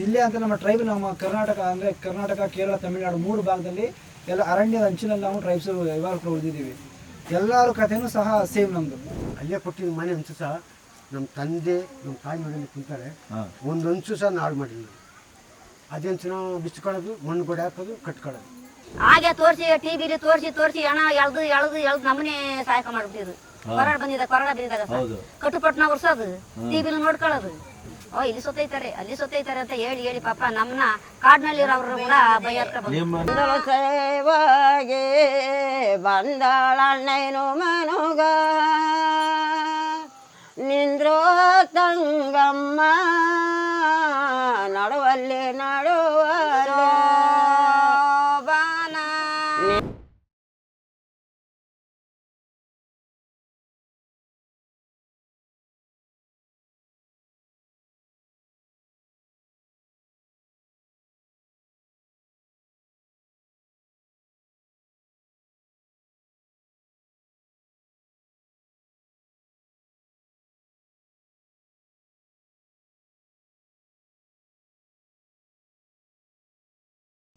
ಇಲ್ಲೇ ಅಂತ ನಮ್ಮ ಟ್ರೈಬ್ ನಮ್ಮ ಕರ್ನಾಟಕ ಅಂದರೆ ಕರ್ನಾಟಕ ಕೇರಳ ತಮಿಳುನಾಡು ಮೂರು ಭಾಗದಲ್ಲಿ ಎಲ್ಲ ಅರಣ್ಯದ ಅಂಚಿನಲ್ಲಿ ನಾವು ಟ್ರೈಬ್ಸ್ ಇವಾಗ ಉಳಿದಿದ್ದೀವಿ ಎಲ್ಲರ ಕಥೆನೂ ಸಹ ಸೇಮ್ ನಮ್ಮದು ಅಲ್ಲೇ ಕೊಟ್ಟಿದ್ದ ಮನೆ ಅಂಚು ಸಹ ನಮ್ಮ ತಂದೆ ನಮ್ಮ ತಾಯಿ ಮನೆಯಲ್ಲಿ ಕುಂತಾರೆ. ಒಂದು ಅಂಚು ಸಹ ನಾಳು ಮಾಡಿಲ್ಲ. ಅದೇ ಅಂಚು ನಾವು ಬಿಚ್ಕೊಳ್ಳೋದು ಮಣ್ಣು ಗೋಡೆ ಹಾಕೋದು ಕಟ್ಕೊಳ್ಳೋದು. ಹಾಗೆ ತೋರಿಸಿ ಟಿ ವಿ ತೋರಿಸಿ ತೋರಿಸಿ ಹಣ ಎಳ್ದು ಎಳ್ದು ಎಳ್ದು ನಮ್ಮನೆ ಸಹಾಯಕ ಮಾಡ್ಬಿಟ್ಟಿದ್ರು. ಕೊರೋನಾ ಬಂದಿದ್ದ ಕೊರೋನಾ ಬಂದಿದ್ದಾಗ ಕಟ್ಟುಪಟ್ಟು ನಾವು ಕಟ್ಟುಪಟ್ಟಣ ಟಿ ಟಿವಿಲಿ ನೋಡ್ಕೊಳ್ಳೋದು. ಓ ಇಲ್ಲಿ ಸುತ್ತೈತಾರೆ ಅಲ್ಲಿ ಸುತ್ತೈತಾರೆ ಅಂತ ಹೇಳಿ ಹೇಳಿ ಪಾಪ ನಮ್ಮನ್ನ ಕಾಡಿನಲ್ಲಿರೋರು ಕೂಡ ಬೈಯರ್ಕ ನಿಮ್ಮ ಸೇವಾಗಿ ಬಂದಳಣ್ಣೇನು ಮನುಗ. ನಿಂದ್ರೋ ತಂಗಮ್ಮ ನಡುವಲ್ಲಿ ನಡುವಲ್ಲಿ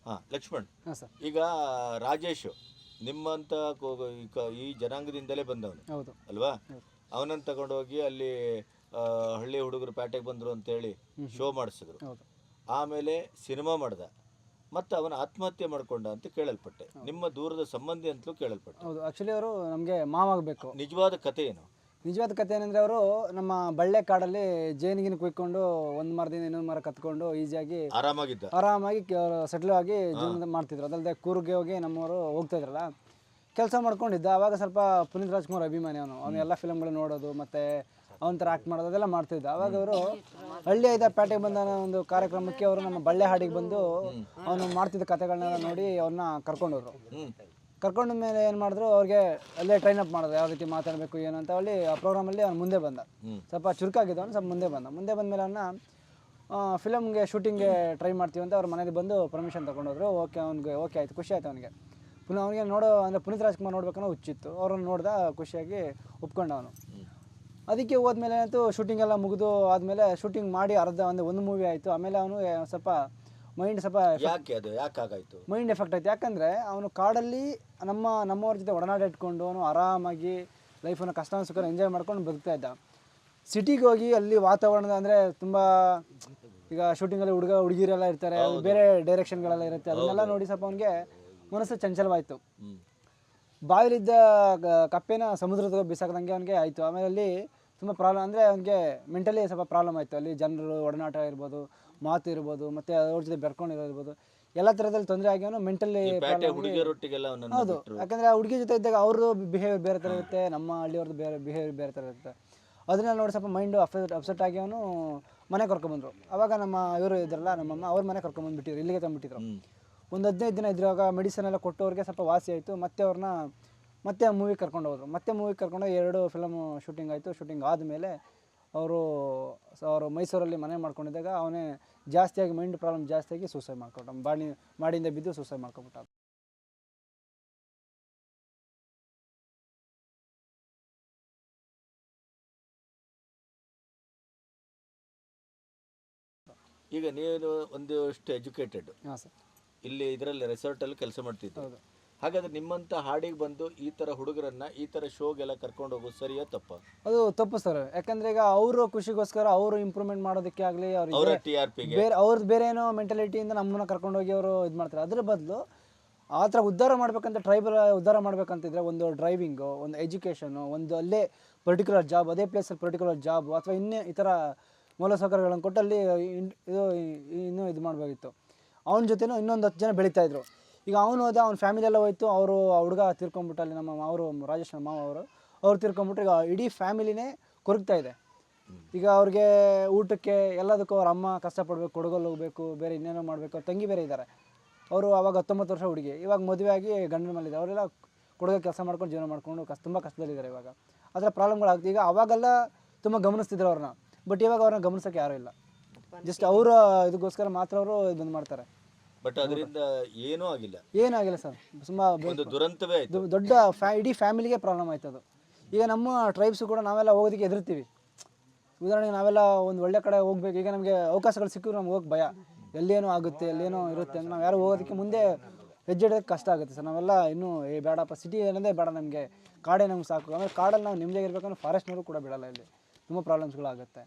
ಹಾಂ ಲಕ್ಷ್ಮಣ್. ಹಾಂ ಸರ್. ಈಗ ರಾಜೇಶ್ ನಿಮ್ಮಂತ ಕೋ- ಈ ಈ ಜನಾಂಗದಿಂದಲೇ ಬಂದವನು. ಹೌದು. ಅಲ್ವಾ. ಅವನನ್ನು ತಗೊಂಡೋಗಿ ಅಲ್ಲಿ ಆ, ಹಳ್ಳಿ ಹುಡುಗರು ಪ್ಯಾಟೆಗೆ ಬಂದರು ಅಂತೇಳಿ ಶೋ ಮಾಡಿಸಿದ್ರು. ಹೌದು. ಆಮೇಲೆ ಸಿನಿಮಾ ಮಾಡ್ದ. ಮತ್ತೆ ಅವನ ಆತ್ಮಹತ್ಯೆ ಮಾಡ್ಕೊಂಡ ಅಂತ ಕೇಳಲ್ಪಟ್ಟೆ. ನಿಮ್ಮ ದೂರದ ಸಂಬಂಧಿ ಅಂತಲೂ ಕೇಳಲ್ಪಟ್ಟೆ. ಹೌದು. ಆ್ಯಕ್ಚುಲಿ ಅವರು ನಮಗೆ ಮಾವಾಗಬೇಕು. ನಿಜವಾದ ಕತೆ ಏನು? ನಿಜವಾದ ಕಥೆ ಏನಂದರೆ ಅವರು ನಮ್ಮ ಬಳ್ಳೆ ಕಾಡಲ್ಲಿ ಜೇನಿಗಿನ ಕುಯ್ಕೊಂಡು ಒಂದು ಮರದಿಂದ ಇನ್ನೊಂದು ಮರ ಕತ್ಕೊಂಡು ಈಸಿಯಾಗಿ ಆರಾಮಾಗಿದ್ದ. ಆರಾಮಾಗಿ ಸೆಟ್ಲ್ ಆಗಿ ಜೀವನ ಮಾಡ್ತಿದ್ರು. ಅದಲ್ಲದೆ ಕೂರ್ಗೆ ಹೋಗಿ ನಮ್ಮವರು ಹೋಗ್ತಾ ಇದ್ರಲ್ಲ ಕೆಲಸ ಮಾಡ್ಕೊಂಡಿದ್ದ. ಆವಾಗ ಸ್ವಲ್ಪ ಪುನೀತ್ ರಾಜ್ಕುಮಾರ್ ಅಭಿಮಾನಿ ಅವನು. ಅವನು ಎಲ್ಲ ಫಿಲಮ್ಗಳು ನೋಡೋದು ಮತ್ತು ಅವನ ಥರ ಆ್ಯಕ್ಟ್ ಮಾಡೋದು ಅದೆಲ್ಲ ಮಾಡ್ತಿದ್ದ. ಅವಾಗ ಅವರು ಹಳ್ಳಿ ಐದ ಪೇಟೆಗೆ ಬಂದ ಒಂದು ಕಾರ್ಯಕ್ರಮಕ್ಕೆ ಅವರು ನಮ್ಮ ಬಳ್ಳೆ ಹಾಡಿಗೆ ಬಂದು ಅವನು ಮಾಡ್ತಿದ್ದ ಕಥೆಗಳನ್ನೆಲ್ಲ ನೋಡಿ ಅವ್ರನ್ನ ಕರ್ಕೊಂಡೋದ್ರು. ಹ್ಮ್. ಕರ್ಕೊಂಡ ಮೇಲೆ ಏನು ಮಾಡಿದ್ರು ಅವ್ರಿಗೆ ಅಲ್ಲೇ ಟ್ರೈನ್ ಅಪ್ ಮಾಡಿದ್ರು ಯಾವ ರೀತಿ ಮಾತಾಡಬೇಕು ಏನು ಅಂತ ಹೇಳಿ ಆ ಪ್ರೋಗ್ರಾಮಲ್ಲಿ ಅವ್ನು ಮುಂದೆ ಬಂದ. ಸ್ವಲ್ಪ ಚುರುಕಾಗಿದ್ದ ಅವ್ನು ಸ್ವಲ್ಪ ಮುಂದೆ ಬಂದ. ಮುಂದೆ ಬಂದ ಮೇಲೆ ಅವನ್ನ ಫಿಲಮ್ಗೆ ಶೂಟಿಂಗ್ಗೆ ಟ್ರೈ ಮಾಡ್ತೀವಿ ಅಂತ ಅವ್ರ ಮನೇಲಿ ಬಂದು ಪರ್ಮಿಷನ್ ತೊಗೊಂಡೋದ್ರು. ಓಕೆ ಅವ್ನಿಗೆ ಓಕೆ ಆಯಿತು ಖುಷಿ ಆಯ್ತು ಅವನಿಗೆ. ಪುನಃ ಅವನಿಗೆ ನೋಡೋ ಅಂದರೆ ಪುನೀತ್ ರಾಜ್ಕುಮಾರ್ ನೋಡ್ಬೇಕನ್ನೋ ಹುಚ್ಚಿತ್ತು. ಅವ್ರನ್ನ ನೋಡ್ದ ಖುಷಿಯಾಗಿ ಒಪ್ಕೊಂಡ ಅವನು. ಅದಕ್ಕೆ ಹೋದ್ಮೇಲೆ ಅಂತೂ ಶೂಟಿಂಗ್ ಎಲ್ಲ ಮುಗಿದು ಆದಮೇಲೆ ಶೂಟಿಂಗ್ ಮಾಡಿ ಅರ್ಧ ಒಂದು ಒಂದು ಮೂವಿ ಆಯಿತು. ಆಮೇಲೆ ಅವನು ಸ್ವಲ್ಪ ಮೈಂಡ್ ಸ್ವಲ್ಪ ಯಾಕೆ ಅದು? ಯಾಕೆ ಮೈಂಡ್ ಎಫೆಕ್ಟ್ ಆಯ್ತು. ಯಾಕಂದರೆ ಅವನು ಕಾಡಲ್ಲಿ ನಮ್ಮ ನಮ್ಮವ್ರ ಜೊತೆ ಒಡನಾಟ ಇಟ್ಕೊಂಡು ಅವನು ಆರಾಮಾಗಿ ಲೈಫನ್ನು ಕಷ್ಟ ಸುಖ ಎಂಜಾಯ್ ಮಾಡ್ಕೊಂಡು ಬದುಕ್ತಾ ಇದ್ದ. ಸಿಟಿಗೆ ಹೋಗಿ ಅಲ್ಲಿ ವಾತಾವರಣ ಅಂದರೆ ತುಂಬ ಈಗ ಶೂಟಿಂಗಲ್ಲಿ ಹುಡುಗ ಹುಡುಗಿರೆಲ್ಲ ಇರ್ತಾರೆ ಬೇರೆ ಡೈರೆಕ್ಷನ್ಗಳೆಲ್ಲ ಇರುತ್ತೆ. ಅದನ್ನೆಲ್ಲ ನೋಡಿ ಸ್ವಲ್ಪ ಅವನಿಗೆ ಮನಸ್ಸು ಚಂಚಲವಾಯಿತು. ಬಾವಿಲಿದ್ದ ಕಪ್ಪೆನ ಸಮುದ್ರದ ಬಿಸಾಕದಂಗೆ ಅವನಿಗೆ ಆಯಿತು. ಆಮೇಲೆ ಅಲ್ಲಿ ತುಂಬ ಪ್ರಾಬ್ಲಮ್ ಅಂದರೆ ಅವನಿಗೆ ಮೆಂಟಲಿ ಸ್ವಲ್ಪ ಪ್ರಾಬ್ಲಮ್ ಆಯಿತು. ಅಲ್ಲಿ ಜನರು ಒಡನಾಟ ಇರ್ಬೋದು ಮಾತು ಇರ್ಬೋದು ಮತ್ತು ಅವ್ರ ಜೊತೆ ಬೆರ್ಕೊಂಡಿರೋದಿರ್ಬೋದು ಎಲ್ಲ ಥರದಲ್ಲಿ ತೊಂದರೆ ಆಗಿ ಅವನು ಮೆಂಟಲಿ ಹೌದು. ಯಾಕಂದರೆ ಆ ಹುಡುಗಿ ಜೊತೆ ಇದ್ದಾಗ ಅವ್ರದ್ದು ಬಿಹೇವಿಯರ್ ಬೇರೆ ಥರ ಇರುತ್ತೆ ನಮ್ಮ ಹಳ್ಳಿಯವ್ರದ್ದು ಬೇರೆ ಬಿಹೇವಿಯರ್ ಬೇರೆ ಥರ ಇರುತ್ತೆ. ಅದನ್ನ ನೋಡಿ ಸ್ವಲ್ಪ ಮೈಂಡು ಅಪ್ಸೆಟ್ ಅಪ್ಸೆಟ್ ಆಗಿ ಅವನು ಮನೆ ಕರ್ಕೊಂಬಂದರು ಅವಾಗ ನಮ್ಮ ಇವರು ಇದ್ರಲ್ಲ ನಮ್ಮಮ್ಮ ಅವ್ರ ಮನೆ ಕರ್ಕೊಂಬಂದ್ಬಿಟ್ಟಿದ್ರು ಇಲ್ಲಿಗೆ ತಂದುಬಿಟ್ಟಿದ್ರು. ಒಂದು ಹದಿನೈದು ದಿನ ಇದ್ರಾಗ ಮೆಡಿಸನ್ ಎಲ್ಲ ಕೊಟ್ಟವ್ರಿಗೆ ಸ್ವಲ್ಪ ವಾಸಿ ಆಯಿತು. ಮತ್ತೆ ಅವ್ರನ್ನ ಮತ್ತೆ ಮೂವಿ ಕರ್ಕೊಂಡು ಹೋದ್ರು. ಮತ್ತೆ ಮೂವಿ ಕರ್ಕೊಂಡು ಎರಡು ಫಿಲಮ್ ಶೂಟಿಂಗ್ ಆಯಿತು. ಶೂಟಿಂಗ್ ಆದಮೇಲೆ ಅವರು ಅವರು ಮೈಸೂರಲ್ಲಿ ಮನೆ ಮಾಡ್ಕೊಂಡಿದ್ದಾಗ ಅವನೇ ಜಾಸ್ತಿಯಾಗಿ ಮೈಂಡ್ ಪ್ರಾಬ್ಲಮ್ ಜಾಸ್ತಿಯಾಗಿ ಸೂಸೈಡ್ ಮಾಡ್ಕೊಟ್ಟ ಬಾಡಿ ಮಾಡಿಂದ ಬಿದ್ದು ಸೂಸೈಡ್ ಮಾಡ್ಕೊಬಿಟ್ಟ ಈಗ ನೀನು ಒಂದಷ್ಟು ಎಜುಕೇಟೆಡ್ ಹಾಂ ಸರ್. ಇಲ್ಲಿ ಇದರಲ್ಲಿ ರೆಸಾರ್ಟಲ್ಲಿ ಕೆಲಸ ಮಾಡ್ತಿದ್ದೆ. ಹಾಗಾದ್ರೆ ನಿಮ್ಮಂತ ಹಾಡಿಗೆ ಬಂದು ಈ ತರ ಹುಡುಗರನ್ನ ಈ ತರ ಶೋಗೆಲ್ಲ ಕರ್ಕೊಂಡು ಹೋಗೋದು ಸರಿಯಾ ತಪ್ಪ? ಅದು ತಪ್ಪು ಸರ್. ಯಾಕಂದ್ರೆ ಈಗ ಅವರು ಖುಷಿಗೋಸ್ಕರ ಅವರು ಇಂಪ್ರೂವ್ಮೆಂಟ್ ಮಾಡೋದಕ್ಕೆ ಆಗಲಿ ಅವರ ಅವ್ರಿಗೆ ಟಿ ಆರ್ ಪಿಗೆ ಬೇರೆ ಅವ್ರದ್ದು ಬೇರೆ ಏನೋ ಮೆಂಟಾಲಿಟಿಯಿಂದ ನಮ್ಮನ್ನ ಕರ್ಕೊಂಡೋಗಿ ಅವರು ಇದು ಮಾಡ್ತಾರೆ. ಅದ್ರ ಬದಲು ಆ ಥರ ಉದ್ಧಾರ ಮಾಡ್ಬೇಕಂತ ಟ್ರೈಬಲ್ ಉದ್ಧಾರ ಮಾಡ್ಬೇಕಂತಿದ್ರೆ ಒಂದು ಡ್ರೈವಿಂಗು ಒಂದು ಎಜುಕೇಷನು ಒಂದು ಅಲ್ಲೇ ಪರ್ಟಿಕ್ಯುಲರ್ ಜಾಬ್ ಅದೇ ಪ್ಲೇಸಲ್ಲಿ ಪರ್ಟಿಕ್ಯುಲರ್ ಜಾಬ್ ಅಥವಾ ಇನ್ನೇ ಈ ಥರ ಮೂಲಸೌಕರ್ಯಗಳನ್ನು ಕೊಟ್ಟು ಅಲ್ಲಿ ಇನ್- ಇದು ಇನ್ನೂ ಇದು ಮಾಡಬೇಕಿತ್ತು ಅವನ ಜೊತೆನೂ ಇನ್ನೊಂದು ಹತ್ತು ಜನ ಬೆಳೀತಾ ಇದ್ರು. ಈಗ ಅವನು ಹೋದ ಅವ್ನ ಫ್ಯಾಮಿಲಿ ಎಲ್ಲ ಹೋಯ್ತು ಅವರು ಹುಡುಗ ತೀರ್ಕೊಂಡ್ಬಿಟ್ಟು ಅಲ್ಲಿ ನಮ್ಮ ಅವರು ರಾಜೇಶ್ ನಮ್ಮ ಮಾವ ಅವರು ಅವ್ರು ತೀರ್ಕೊಂಡ್ಬಿಟ್ರು ಈಗ ಇಡೀ ಫ್ಯಾಮಿಲಿನೇ ಕೊರಗ್ತಾ ಇದೆ. ಈಗ ಅವ್ರಿಗೆ ಊಟಕ್ಕೆ ಎಲ್ಲದಕ್ಕೂ ಅವ್ರ ಅಮ್ಮ ಕಷ್ಟಪಡಬೇಕು ಕೊಡಗಲ್ಲಿ ಹೋಗಬೇಕು ಬೇರೆ ಇನ್ನೇನೋ ಮಾಡಬೇಕು ಅವ್ರ ತಂಗಿ ಬೇರೆ ಇದ್ದಾರೆ ಅವರು ಅವಾಗ ಹತ್ತೊಂಬತ್ತು ವರ್ಷ ಹುಡುಗಿ ಇವಾಗ ಮದುವೆ ಆಗಿ ಗಂಡನ ಮೇಲಿದೆ ಅವರೆಲ್ಲ ಕೊಡಗ ಕೆಲಸ ಮಾಡ್ಕೊಂಡು ಜೀವನ ಮಾಡ್ಕೊಂಡು ಕಷ್ಟ ತುಂಬ ಕಷ್ಟದಲ್ಲಿದ್ದಾರೆ ಇವಾಗ. ಆ ಥರ ಪ್ರಾಬ್ಲಮ್ಗಳಾಗ್ತದೆ ಈಗ ಅವಾಗೆಲ್ಲ ತುಂಬ ಗಮನಿಸ್ತಿದ್ರು ಅವ್ರನ್ನ ಬಟ್ ಇವಾಗ ಅವ್ರನ್ನ ಗಮನಿಸೋಕೆ ಯಾರೂ ಇಲ್ಲ. ಜಸ್ಟ್ ಅವರ ಇದಕ್ಕೋಸ್ಕರ ಮಾತ್ರ ಅವರು ಬಂದು ಮಾಡ್ತಾರೆ. ಬಟ್ ಅದರಿಂದ ಏನೂ ಆಗಿಲ್ಲ. ಏನಾಗಿಲ್ಲ ಸರ್. ತುಂಬ ಒಂದು ದುರಂತವೇ ಆಯ್ತು. ಇದು ದೊಡ್ಡ ಫ್ಯಾ ಇಡೀ ಫ್ಯಾಮಿಲಿಗೆ ಪ್ರಾಬ್ಲಮ್ ಆಯ್ತು ಅದು. ಈಗ ನಮ್ಮ ಟ್ರೈಬ್ಸ್ ಕೂಡ ನಾವೆಲ್ಲ ಹೋಗೋದಕ್ಕೆ ಹೆದರ್ತೀವಿ. ಉದಾಹರಣೆಗೆ ನಾವೆಲ್ಲ ಒಂದು ಒಳ್ಳೆ ಕಡೆ ಹೋಗ್ಬೇಕು. ಈಗ ನಮಗೆ ಅವಕಾಶಗಳು ಸಿಕ್ಕಿದ್ರು ನಮ್ಗೆ ಹೋಗಿ ಭಯ. ಎಲ್ಲೇನೋ ಆಗುತ್ತೆ ಎಲ್ಲೇನೋ ಇರುತ್ತೆ ಅಂತ ನಾವು ಯಾರು ಹೋಗೋದಕ್ಕೆ ಮುಂದೆ ಹೆಜ್ಜೆ ಇಡೋದಕ್ಕೆ ಕಷ್ಟ ಆಗುತ್ತೆ ಸರ್. ನಾವೆಲ್ಲ ಇನ್ನೂ ಏ ಬೇಡಪ್ಪ. ಸಿಟಿ ಏನಂದೇ ಬೇಡ ನಮಗೆ. ಕಾಡೇ ನಮ್ಗೆ ಸಾಕು. ಆಮೇಲೆ ಕಾಡಲ್ಲಿ ನಾವು ನಿಮ್ಮದೇ ಇರಬೇಕಂದ್ರೆ ಫಾರೆಸ್ಟ್ನವರು ಕೂಡ ಬಿಡಲ್ಲ ಇಲ್ಲಿ. ತುಂಬ ಪ್ರಾಬ್ಲಮ್ಸ್ಗಳಾಗುತ್ತೆ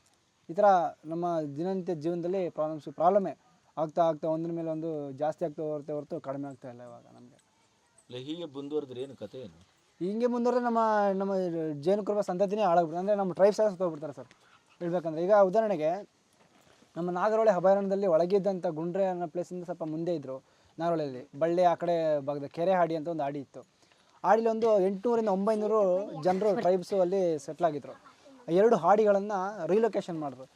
ಈ ಥರ ನಮ್ಮ ದಿನನಿತ್ಯ ಜೀವನದಲ್ಲಿ ಪ್ರಾಬ್ಲಮ್ಸ್ ಪ್ರಾಬ್ಲಮೇ ಆಗ್ತಾ ಆಗ್ತಾ ಒಂದ್ರ ಮೇಲೆ ಒಂದು ಜಾಸ್ತಿ ಆಗ್ತಾ ಹೊರತೆ ಹೊರತು ಕಡಿಮೆ ಆಗ್ತಾ ಇಲ್ಲ ಇವಾಗ ನಮಗೆ. ಇಲ್ಲ ಹೀಗೆ ಮುಂದುವರೆದ್ರೆ ಏನು ಕತೆ ಏನು? ಹಿಂಗೆ ಮುಂದುವರೆದ್ರೆ ನಮ್ಮ ನಮ್ಮ ಜೇನು ಕುರುಬ ಸಂತತಿನೇ ಹಾಳಾಗ್ಬಿಡ್ತಾರೆ ಅಂದರೆ ನಮ್ಮ ಟ್ರೈಬ್ಸ್ ಎಲ್ಲ ಸತ್ತೋಗ್ಬಿಡ್ತಾರೆ ಸರ್ ಹೇಳ್ಬೇಕಂದ್ರೆ. ಈಗ ಉದಾಹರಣೆಗೆ ನಮ್ಮ ನಾಗರಹೊಳೆ ಅಭಯಾರಣ್ಯದಲ್ಲಿ ಒಳಗಿದ್ದಂಥ ಗುಂಡ್ರೆ ಅನ್ನೋ ಪ್ಲೇಸಿಂದ ಸ್ವಲ್ಪ ಮುಂದೆ ಇದ್ದರು ನಾಗರಹೊಳೆಯಲ್ಲಿ. ಬಳ್ಳಿ ಆ ಕಡೆ ಭಾಗದ ಕೆರೆ ಹಾಡಿ ಅಂತ ಒಂದು ಹಾಡಿ ಇತ್ತು. ಹಾಡಿಲಿ ಒಂದು ಎಂಟುನೂರಿಂದ ಒಂಬೈನೂರು ಜನರು ಟ್ರೈಬ್ಸು ಅಲ್ಲಿ ಸೆಟ್ಲ್ ಆಗಿದ್ರು. ಆ ಎರಡು ಹಾಡಿಗಳನ್ನು ರೀಲೊಕೇಶನ್ ಮಾಡಿದ್ರು.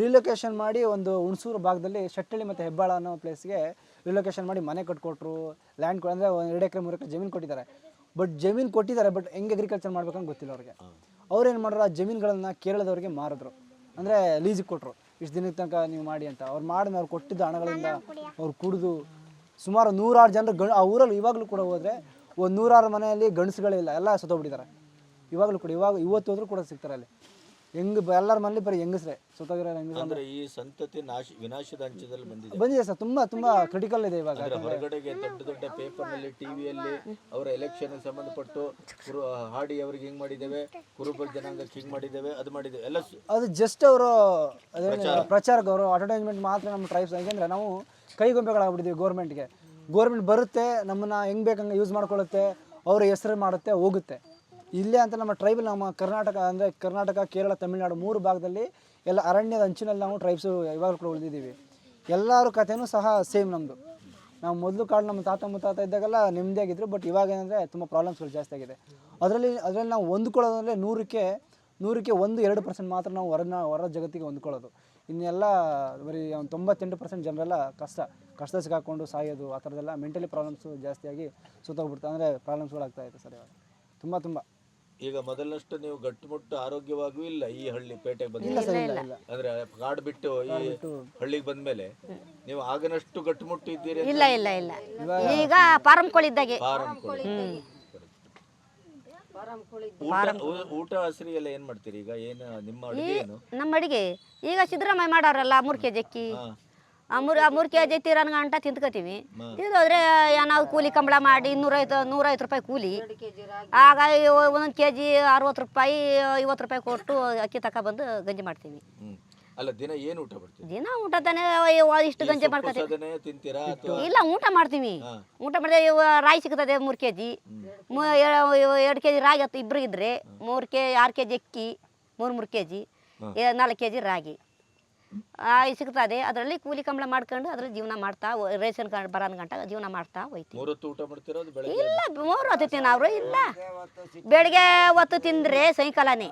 ರೀಲೊಕೇಶನ್ ಮಾಡಿ ಒಂದು ಹುಣಸೂರು ಭಾಗದಲ್ಲಿ ಶೆಟ್ಟಳ್ಳಿ ಮತ್ತು ಹೆಬ್ಬಾಳ ಅನ್ನೋ ಪ್ಲೇಸ್ಗೆ ರಿಲೊಕೇಶನ್ ಮಾಡಿ ಮನೆ ಕಟ್ಕೊಟ್ರು ಲ್ಯಾಂಡ್ ಕೊಡ ಅಂದರೆ ಒಂದು ಎರಡು ಎಕರೆ, ಮೂರು ಎಕರೆ ಜಮೀನು ಕೊಟ್ಟಿದ್ದಾರೆ. ಬಟ್ ಜಮೀನು ಕೊಟ್ಟಿದ್ದಾರೆ ಬಟ್ ಹೆಂಗೆ ಅಗ್ರಿಕಲ್ಚರ್ ಮಾಡ್ಬೇಕಂತ ಗೊತ್ತಿಲ್ಲ ಅವ್ರಿಗೆ. ಅವ್ರು ಏನು ಮಾಡಿದ್ರು ಆ ಜಮೀನುಗಳನ್ನು ಕೇರಳದವ್ರಿಗೆ ಮಾರಿದ್ರು. ಅಂದರೆ ಲೀಸಿಗೆ ಕೊಟ್ಟರು ಇಷ್ಟು ದಿನದ ತನಕ ನೀವು ಮಾಡಿ ಅಂತ. ಅವ್ರು ಮಾಡಿ ಅವ್ರು ಕೊಟ್ಟಿದ್ದ ಹಣಗಳಿಂದ ಅವ್ರು ಕುಡಿದು ಸುಮಾರು ನೂರಾರು ಜನರು ಗಣ, ಆ ಊರಲ್ಲಿ ಇವಾಗಲೂ ಕೂಡ ಹೋದರೆ ಒಂದು ನೂರಾರು ಮನೆಯಲ್ಲಿ ಗಂಡಸುಗಳಿಲ್ಲ ಎಲ್ಲ ಸತ್ತೋಗ್ಬಿಟ್ಟಿದ್ದಾರೆ. ಇವಾಗಲೂ ಕೂಡ, ಇವಾಗ ಇವತ್ತು ಹೋದರೂ ಕೂಡ ಸಿಗ್ತಾರೆ ಅಲ್ಲಿ. ಹೆಂಗ್ ಎಲ್ಲರ ಮನೇಲಿ ಬರೀ ಹೆಂಗಸ್ರೆ ಸುತ್ತಾಗಿರೋ ಹೆಂಗಸ್ರೆ ಅಂದ್ರೆ ಈ ಸಂತತಿ ನಾಶ ವಿನಾಶದ ಅಂಚದಲ್ಲಿ ಬಂದಿದೆ. ಬಂದಿದೆ ಸರ್ ತುಂಬಾ ತುಂಬಾ ಕ್ರಿಟಿಕಲ್ ಇದೆ ಇವಾಗ ಅಂದ್ರೆ ಹೊರಗಡೆಗೆ ದೊಡ್ಡ ದೊಡ್ಡ ಪೇಪರ್ನಲ್ಲಿ ಟಿವಿಯಲ್ಲಿ ಅವರ ಎಲೆಕ್ಷನ್ ಸಂಬಂಧಪಟ್ಟು ಹಾಡಿ ಅವ್ರಿಗೆ ಹಿಂಗ್ ಮಾಡಿದ್ದೇವೆ ಕುರುಬ ಜನಾಂಗಕ್ಕೆ ಹಿಂಗ್ ಮಾಡಿದ್ದೇವೆ ಅದು ಮಾಡಿದ್ದೇವೆ. ಎಲ್ಲ ಅದು ಜಸ್ಟ್ ಅವರು ಪ್ರಚಾರಕ್ಕೆ ಅವರು ಅಡ್ವರ್ಟೈಸ್ಮೆಂಟ್ ಮಾತ್ರ ನಮ್ಮ ಟ್ರೈಬ್ಸ್ ಯಾಕೆಂದ್ರೆ ನಾವು ಕೈಗೊಂಬೆಗಳಾಗ್ಬಿಟ್ಟಿದ್ದೀವಿ ಗೌರ್ಮೆಂಟ್ಗೆ ಗೌರ್ಮೆಂಟ್ ಬರುತ್ತೆ ನಮ್ಮನ್ನ ಹೆಂಗ್ ಬೇಕಂಗೆ ಯೂಸ್ ಮಾಡ್ಕೊಳ್ಳುತ್ತೆ ಅವ್ರ ಹೆಸರು ಮಾಡುತ್ತೆ ಹೋಗುತ್ತೆ. ಇಲ್ಲೇ ಅಂತ ನಮ್ಮ ಟ್ರೈಬಲ್ ನಮ್ಮ ಕರ್ನಾಟಕ ಅಂದರೆ ಕರ್ನಾಟಕ, ಕೇರಳ, ತಮಿಳುನಾಡು ಮೂರು ಭಾಗದಲ್ಲಿ ಎಲ್ಲ ಅರಣ್ಯದ ಅಂಚಿನಲ್ಲಿ ನಾವು ಟ್ರೈಬ್ಸು ಇವಾಗಲೂ ಕೂಡ ಉಳಿದಿದ್ದೀವಿ. ಎಲ್ಲರ ಕಥೆನೂ ಸಹ ಸೇಮ್ ನಮ್ಮದು ನಾವು ಮೊದಲು ಕಾಡು ನಮ್ಮ ತಾತ ಮುತ್ತಾತ ಇದ್ದಾಗೆಲ್ಲ ನೆಮ್ಮದಿಯಾಗಿದ್ರು ಬಟ್ ಇವಾಗ ಏನಂದರೆ ತುಂಬ ಪ್ರಾಬ್ಲಮ್ಸ್ಗಳು ಜಾಸ್ತಿ ಆಗಿದೆ. ಅದರಲ್ಲಿ ಅದರಲ್ಲಿ ನಾವು ಹೊಂದ್ಕೊಳ್ಳೋದಂದರೆ ನೂರಕ್ಕೆ ನೂರಕ್ಕೆ ಒಂದು, ಎರಡು ಪರ್ಸೆಂಟ್ ಮಾತ್ರ ನಾವು ಹೊರನ ಹೊರ ಜಗತ್ತಿಗೆ ಹೊಂದ್ಕೊಳ್ಳೋದು. ಇನ್ನೆಲ್ಲ ಬರೀ ಒಂದು ತೊಂಬತ್ತೆಂಟು ಪರ್ಸೆಂಟ್ ಜನರೆಲ್ಲ ಕಷ್ಟ ಕಷ್ಟ ಸಿಗಾಕೊಂಡು ಸಾಯೋದು, ಆ ಥರದ್ದೆಲ್ಲ ಮೆಂಟಲಿ ಪ್ರಾಬ್ಲಮ್ಸು ಜಾಸ್ತಿಯಾಗಿ ಸುತ್ತೋಗ್ಬಿಡ್ತು, ಅಂದರೆ ಪ್ರಾಬ್ಲಮ್ಸ್ಗಳಾಗ್ತಾ ಇದೆ ಸರ್ ಇವಾಗ. ತುಂಬ ತುಂಬ. ಈಗ ಮೊದಲಷ್ಟು ನೀವು ಗಟ್ಟುಮುಟ್ಟು ಆರೋಗ್ಯವಾಗೂ ಇಲ್ಲ ಈ ಹಳ್ಳಿ ಪೇಟೆಗೆ ಬಂದ ಅಂದ್ರೆ ಕಾಡು ಬಿಟ್ಟು ಈ ಹಳ್ಳಿಗೆ ಬಂದ್ಮೇಲೆ ನೀವು ಆಗನಷ್ಟು ಗಟ್ಟುಮುಟ್ಟು ಇದ್ದೀರಿ ಅಂತ ಇಲ್ಲ ಇಲ್ಲ ಇಲ್ಲ. ಈಗ ಫಾರಂ ಕೊಳಿದ್ದಾಗೆ. ಫಾರಂ ಕೋಳಿ. ಊಟ ಊ- ಊಟ ಹಸಿರಿ ಎಲ್ಲ ಏನ್ ಮಾಡ್ತೀರಿ ಈಗ? ಏನು ನಿಮ್ಮ ಅಡುಗೆ ಏನು? ನಮ್ಮ ಅಡಿಗೆ. ಈಗ ಸಿದ್ದರಾಮಯ್ಯ ಮಾಡೋರಲ್ಲ ಮೂರು ಕೆಜಿ ಅಕ್ಕಿ ಹಾ. ಆ ಮೂರು ಆ ಮೂರು ಕೆ ಜಿ ತೀರ ರನ್ ಗಂಟ ತಿಂದ್ಕೋತೀವಿ. ತಿಂದೋದ್ರೆ ಏನಾದ್ರು ಕೂಲಿ ಕಂಬಳ ಮಾಡಿ ನೂರೈವತ್ತು ನೂರೈವತ್ತು ರೂಪಾಯಿ ಕೂಲಿ. ಆಗ ಒಂದೊಂದು ಕೆ ಜಿ ಅರವತ್ತು ರೂಪಾಯಿ ಐವತ್ತು ರೂಪಾಯಿ ಕೊಟ್ಟು ಅಕ್ಕಿ ತಗೊಬಂದು ಗಂಜಿ ಮಾಡ್ತೀವಿ. ಅಲ್ಲ ದಿನ ಏನು ಊಟ ಮಾಡ್ತೀವಿ ದಿನ ಊಟ ತಾನೇ ಇಷ್ಟು ಗಂಜಿ ಮಾಡ್ಕೊತೀವಿ. ಇಲ್ಲ ಊಟ ಮಾಡ್ತೀವಿ. ಊಟ ಮಾಡಿದ್ರೆ ರಾಗಿ ಸಿಗ್ತದೆ ಮೂರು ಕೆ ಜಿ. ಎರಡು ಕೆ ಜಿ ರಾಗಿ ಹತ್ತು ಇಬ್ರು ಇದ್ರೆ ಮೂರು ಕೆ ಆರು ಕೆ ಜಿ ಅಕ್ಕಿ ಮೂರು ಮೂರು ಕೆ ಜಿ ನಾಲ್ಕು ಕೆ ಜಿ ರಾಗಿ. ಸಿಗ್ತದೆ. ಅದರಲ್ಲಿ ಕೂಲಿ ಕಂಬಳ ಮಾಡ್ಕೊಂಡು ಅದ್ರಲ್ಲಿ ಜೀವನ ಮಾಡ್ತಾ ರೇಷನ್ ಕಾರ್ಡ್ ಬರೋನ್ ಗಂಟ ಜೀವನ ಮಾಡ್ತಾ ಹೋಯ್ತೀವಿ. ಮೂರೊತ್ತು ಊಟ ಮಾಡ್ತೀರಾ ಬೆಳಗ್ಗೆ? ಇಲ್ಲ ಮೂರು ಹೊತ್ತು ಅವರು ಇಲ್ಲ. ಬೆಳಿಗ್ಗೆ ಹೊತ್ತು ತಿಂದ್ರೆ ಸಾಯಂಕಾಲನೇ.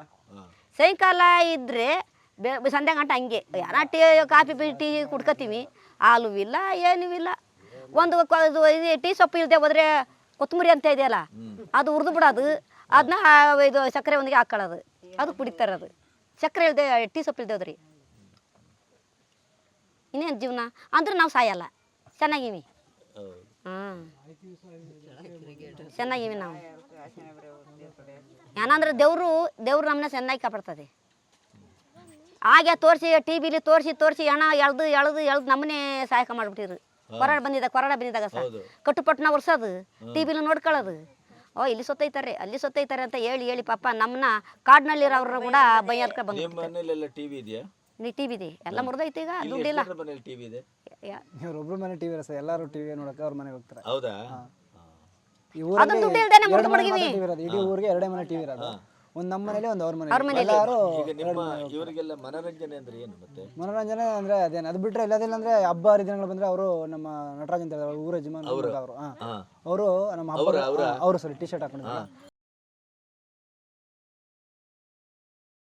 ಸಾಯಂಕಾಲ ಇದ್ದರೆ ಬೆ ಸಂಧ್ಯಾ ಗಂಟೆ ಹಂಗೆ. ಯಾರ ಟೀ ಕಾಫಿ ಪಿ ಟೀ ಕುಡ್ಕೋತೀವಿ ಹಾಲು ಇಲ್ಲ ಏನೂ ಇಲ್ಲ. ಒಂದು ಟೀ ಸೊಪ್ಪು ಇಲ್ಲದೆ ಹೋದ್ರೆ ಕೊತ್ತಂಬರಿ ಅಂತ ಇದೆಯಲ್ಲ ಅದು ಹುರಿದು ಬಿಡೋದು. ಅದನ್ನ ಇದು ಸಕ್ಕರೆ ಒಂದಿಗೆ ಹಾಕೊಳ್ಳೋದು. ಅದು ಕುಡಿತಾರೆ ಅದು. ಸಕ್ಕರೆ ಇಲ್ಲದೆ ಟೀ ಸೊಪ್ಪು ಇಲ್ಲದೆ ಹೋದ್ರಿ. ಇನ್ನೇನು ಜೀವನ? ಅಂದ್ರೆ ನಾವು ಸಾಯಲ್ಲ. ಚೆನ್ನಾಗಿವಿ. ಹಾಂ ಚೆನ್ನಾಗಿವಿ ನಾವು. ಏನಂದ್ರೆ ದೇವರು ದೇವ್ರು ನಮ್ಮನ್ನ ಚೆನ್ನಾಗಿ ಕಾಪಾಡ್ತದೆ. ಹಾಗೆ ತೋರಿಸಿ ಟಿ ವಿಲಿ ತೋರಿಸಿ ತೋರಿಸಿ ಹಣ ಎಳ್ದು ಎಳ್ದು ಎಳ್ದು ನಮ್ಮನ್ನೇ ಸಹಾಯಕ ಮಾಡಿಬಿಟ್ಟಿರು ಕೊರಡ ಬಂದಿದ್ದ ಕೊರಡ ಬಂದಿದ್ದಾಗ ಸರ್ ಕಟ್ಟುಪಟ್ಟು ಕಟ್ಟುಪಟ್ಟಣ ಒರ್ಸೋದು. ಟಿ ವಿಲಿ ನೋಡ್ಕೊಳ್ಳೋದು. ಓ ಇಲ್ಲಿ ಸೊತ್ತೈತಾರೆ ಅಲ್ಲಿ ಸೊತ್ತೈತಾರೆ ಅಂತ ಹೇಳಿ ಹೇಳಿ ಪಾಪ ನಮ್ಮನ್ನ ಕಾಡಿನಲ್ಲಿರೋರು ಕೂಡ ಬೈಯರ್ಕ ಬಂದು ಟಿವಿ ಇದೆಯಾ? ನೀ ಟಿವಿ ಇದೆ ಎಲ್ಲ ಮುರಿದೈತೆ ಈಗ ದುಡ್ಡಿಲ್ಲ. ಟಿವಿ ಇದೆ? ಯಾ- ಇವ್ರೊಬ್ರು ಮನೆ ಟಿವಿ ಇರೋ ಸರ್ ಎಲ್ಲರೂ ಟಿವಿ ನೋಡಕ್ಕೆ ಅವ್ರ ಮನೆಗೆ ಹೋಗ್ತಾರೆ. ಹೌದಾ? ಈ ಊರಲ್ಲಿ ದುಡ್ಡು ಇಲ್ದೇನೆ ಎರಡು ಮಡಗಿವಿ. ಟಿವಿ ಇರೋದು. ಇಡೀ ಊರಿಗೆ ಎರಡೇ ಮನೆ ಟಿವಿ ಇರೋದು. ಒಂದು ನಮ್ಮ ಮನೇಲಿ ಒಂದು ಅವ್ರ ಅವ್ರ ಮನೆ. ಎಲ್ಲರೂ ಈಗ ನಿಮ್ಮ ಇವರಿಗೆಲ್ಲ ಮನರಂಜನೆ ಅಂದ್ರೆ ಏನು ಮತ್ತೆ? ಮನೋರಂಜನೆ ಅಂದ್ರೆ ಅದೇನು? ಅದು ಬಿಟ್ರೆ ಇಲ್ಲದಿಲ್ಲ ಅಂದ್ರೆ ಹಬ್ಬ ಹರಿದಿನಗಳು ಬಂದ್ರೆ ಅವರು ನಮ್ಮ ನಟರಾಜ್ ಅಂತ ಹೇಳಿದ್ರು ಊರ ಯಜಮಾನ ಅವರು. ಹಾ. ಅವರು ನಮ್ಮ ಹಬ್ಬ ಅವರು ಸರಿ ಟಿ ಶರ್ಟ್ ಹಾಕೊಂಡಿದ್ದಾರೆ